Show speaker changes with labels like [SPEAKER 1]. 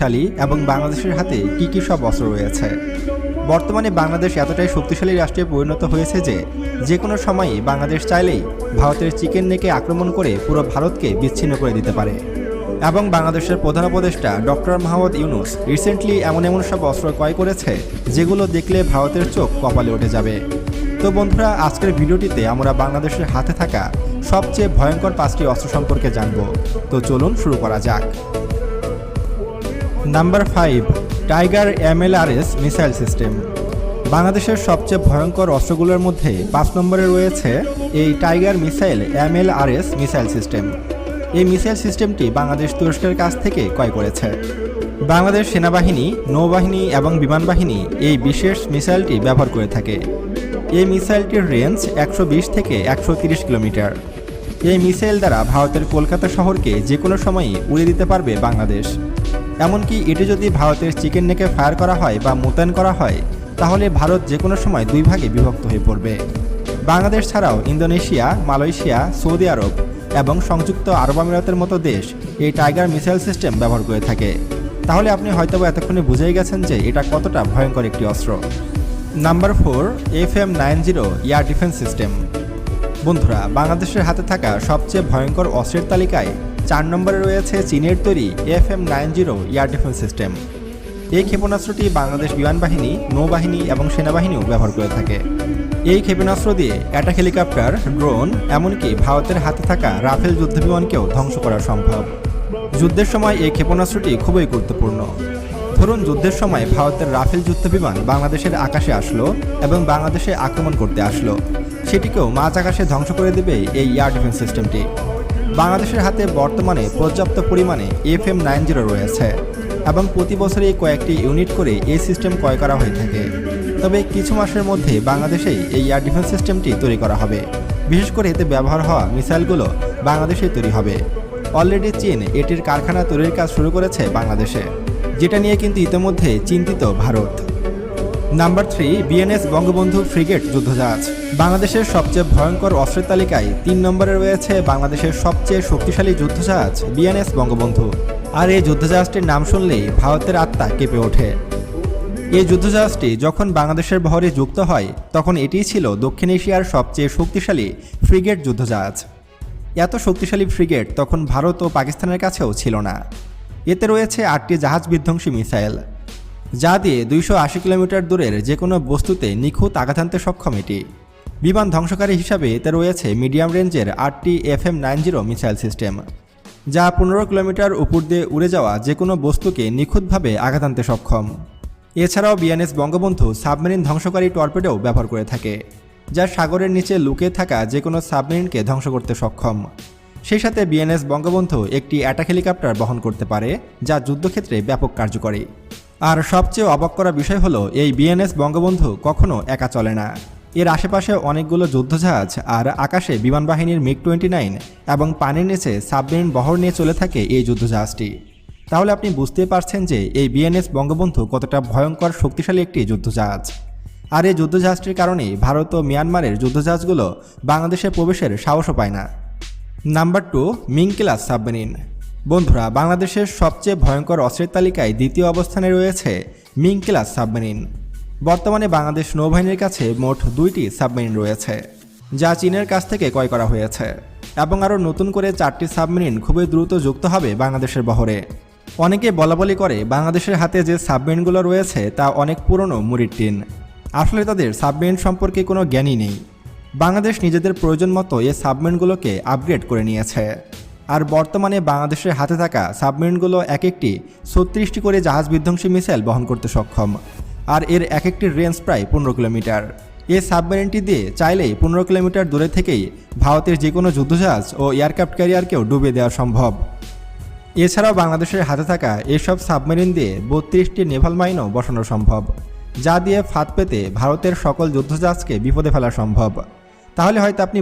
[SPEAKER 1] শক্তিশালী এবং বাংলাদেশের হাতে কি কি সব অস্ত্র রয়েছে? বর্তমানে বাংলাদেশ এতটাই শক্তিশালী রাষ্ট্রে পরিণত হয়েছে যে যে কোনো সময়ই বাংলাদেশ চাইলেই ভারতের চিকেন নেকে আক্রমণ করে পুরো ভারতকে বিচ্ছিন্ন করে দিতে পারে। এবং বাংলাদেশের প্রধান উপদেষ্টা ডক্টর মাহমুদ ইউনুস রিসেন্টলি এমন এমন সব অস্ত্র ক্রয় করেছে যেগুলো দেখলে ভারতের চোখ কপালে উঠে যাবে। তো বন্ধুরা, আজকের ভিডিওটিতে আমরা বাংলাদেশের হাতে থাকা সবচেয়ে ভয়ঙ্কর পাঁচটি অস্ত্র সম্পর্কে জানব। তো চলুন শুরু করা যাক। Number five, tiger MLRS missile system. বাংলাদেশের সবচেয়ে ভয়ঙ্কর অস্ত্রগুলোর মধ্যে পাঁচ নম্বরে রয়েছে এই tiger missile MLRS missile system. এই মিসাইল সিস্টেমটি বাংলাদেশ তুরস্কের কাছ থেকে ক্রয় করেছে। বাংলাদেশ সেনাবাহিনী, নৌবাহিনী এবং বিমান বাহিনী এই বিশেষ মিসাইলটি ব্যবহার করে থাকে। এই মিসাইলটির রেঞ্জ একশো বিশ থেকে একশো কিলোমিটার। এই মিসাইল দ্বারা ভারতের কলকাতা শহরকে যে কোনো সময়ই উড়ে দিতে পারবে বাংলাদেশ। এমনকি এটি যদি ভারতের চিকেন নেকে ফায়ার করা হয় বা মোতায়েন করা হয়, তাহলে ভারত যে কোনো সময় দুই ভাগে বিভক্ত হয়ে পড়বে। বাংলাদেশ ছাড়াও ইন্দোনেশিয়া, মালয়েশিয়া, সৌদি আরব এবং সংযুক্ত আরব আমিরাতের মতো দেশ এই টাইগার মিসাইল সিস্টেম ব্যবহার করে থাকে। তাহলে আপনি হয়তো এতক্ষণে বুঝেই গেছেন যে এটা কতটা ভয়ঙ্কর একটি অস্ত্র। Number four F M nine zero air defence system. বন্ধুরা, বাংলাদেশের হাতে থাকা সবচেয়ে ভয়ঙ্কর অস্ত্রের তালিকায় চার নম্বরে রয়েছে চীনের তৈরি F M nine zero air defence system. এই ক্ষেপণাস্ত্রটি বাংলাদেশ বিমান বাহিনী, নৌবাহিনী এবং সেনাবাহিনীও ব্যবহার করে থাকে। এই ক্ষেপণাস্ত্র দিয়ে অ্যাটাক হেলিকপ্টার, ড্রোন এমনকি ভারতের হাতে থাকা রাফেল যুদ্ধবিমানকেও ধ্বংস করা সম্ভব। যুদ্ধের সময় এই ক্ষেপণাস্ত্রটি খুবই গুরুত্বপূর্ণ। ধরুন, যুদ্ধের সময় ভারতের রাফেল যুদ্ধবিমান বাংলাদেশের আকাশে আসলো এবং বাংলাদেশে আক্রমণ করতে আসলো। সেটিকেও মাঝ আকাশে ধ্বংস করে দেবে এই এয়ার ডিফেন্স সিস্টেমটি। বাংলাদেশের হাতে বর্তমানে পর্যাপ্ত পরিমাণে এফ এম নাইন জিরো রয়েছে এবং প্রতি বছরই কয়েকটি ইউনিট করে এই সিস্টেম ক্রয় করা হয়ে থাকে। তবে কিছু মাসের মধ্যে বাংলাদেশেই এই এয়ার ডিফেন্স সিস্টেমটি তৈরি করা হবে। বিশেষ করে এতে ব্যবহার হওয়া মিসাইলগুলো বাংলাদেশেই তৈরি হবে। অলরেডি চীন এটির কারখানা তৈরির কাজ শুরু করেছে বাংলাদেশে, যেটা নিয়ে কিন্তু ইতিমধ্যে চিন্তিত Bharat. Number three BNS Bangabandhu frigate যুদ্ধজাহাজ। বাংলাদেশের সবচেয়ে ভয়ঙ্কর অস্ত্রের তালিকায় তিন নম্বরে রয়েছে বাংলাদেশের সবচেয়ে শক্তিশালী যুদ্ধজাহাজ বিএনএস বঙ্গবন্ধু। আর এই যুদ্ধজাহাজটির নাম শুনলেই ভারতের আত্মা কেঁপে ওঠে। এই যুদ্ধজাহাজটি যখন বাংলাদেশের বহরে যুক্ত হয়, তখন এটিই ছিল দক্ষিণ এশিয়ার সবচেয়ে শক্তিশালী ফ্রিগেট যুদ্ধজাহাজ। এত শক্তিশালী ফ্রিগেট তখন ভারত ও পাকিস্তানের কাছেও ছিল না। এতে রয়েছে আটটি জাহাজ বিধ্বংসী মিসাইল। যা দিয়ে দুইশো আশি কিলোমিটার দূরের যে কোনো বস্তুতে নিখুঁত আঘাত আনতে সক্ষম এটি। বিমান ধ্বংসকারী হিসাবে এতে রয়েছে মিডিয়াম রেঞ্জের আটটি F M nine zero missile system, যা পনেরো কিলোমিটার উপর দিয়ে উড়ে যাওয়া যে কোনো বস্তুকে নিখুঁতভাবে আঘাত আনতে সক্ষম। এছাড়াও বিএনএস বঙ্গবন্ধু সাবমেরিন ধ্বংসকারী টর্পেডো ব্যবহার করে থাকে, যা সাগরের নিচে লুকিয়ে থাকা যে কোনো সাবমেরিনকে ধ্বংস করতে সক্ষম। সেই সাথে বিএনএস বঙ্গবন্ধু একটি অ্যাটাক হেলিকপ্টার বহন করতে পারে, যা যুদ্ধক্ষেত্রে ব্যাপক কার্যকরী। আর সবচেয়ে অবাক করা বিষয় হলো, এই বিএনএস বঙ্গবন্ধু কখনো একা চলে না। এর আশেপাশে অনেকগুলো যুদ্ধজাহাজ আর আকাশে বিমান বাহিনীর মিগ টোয়েন্টি নাইন এবং পানির নিচে সাবমেরিন বহর নিয়ে চলে থাকে এই যুদ্ধজাহাজটি। তাহলে আপনি বুঝতে পারছেন যে এই বিএনএস বঙ্গবন্ধু কতটা ভয়ঙ্কর শক্তিশালী একটি যুদ্ধজাহাজ। আর এই যুদ্ধজাহাজটির কারণে ভারত ও মিয়ানমারের যুদ্ধজাহাজগুলো বাংলাদেশে প্রবেশের সাহসও পায় না। Number two Ming class submarine. বন্ধুরা, বাংলাদেশের সবচেয়ে ভয়ঙ্কর অস্ত্রের তালিকায় দ্বিতীয় অবস্থানে রয়েছে মিং ক্লাস সাবমেরিন। বর্তমানে বাংলাদেশ নৌবাহিনীর কাছে মোট দুইটি সাবমেরিন রয়েছে, যা চীনের কাছ থেকে ক্রয় করা হয়েছে, এবং আরও নতুন করে চারটি সাবমেরিন খুবই দ্রুত যুক্ত হবে বাংলাদেশের বহরে। অনেকে বলাবলি করে, বাংলাদেশের হাতে যে সাবমেরিনগুলো রয়েছে তা অনেক পুরনো মুড়ির টিন। আসলে তাদের সাবমেরিন সম্পর্কে কোনো জ্ঞানই নেই। বাংলাদেশ নিজেদের প্রয়োজন মতো এই সাবমেরিনগুলোকে আপগ্রেড করে নিয়েছে। আর বর্তমানে বাংলাদেশের হাতে থাকা সাবমেরিনগুলো এক একটি ছত্রিশটি করে জাহাজ বিধ্বংসী মিসাইল বহন করতে সক্ষম। আর এর এক একটির রেঞ্জ প্রায় পনেরো কিলোমিটার। এই সাবমেরিনটি দিয়ে চাইলেই পনেরো কিলোমিটার দূরে থেকেই ভারতের যে কোনো যুদ্ধজাহাজ ও এয়ারক্রাফট ক্যারিয়ারকেও ডুবে দেওয়া সম্ভব। এছাড়াও বাংলাদেশের হাতে থাকা এসব সাবমেরিন দিয়ে বত্রিশটি নেভাল মাইনও বসানো সম্ভব, যা দিয়ে ফাঁদ পেতে ভারতের সকল যুদ্ধজাহাজকে বিপদে ফেলা সম্ভব। তাহলে হয়তো আপনি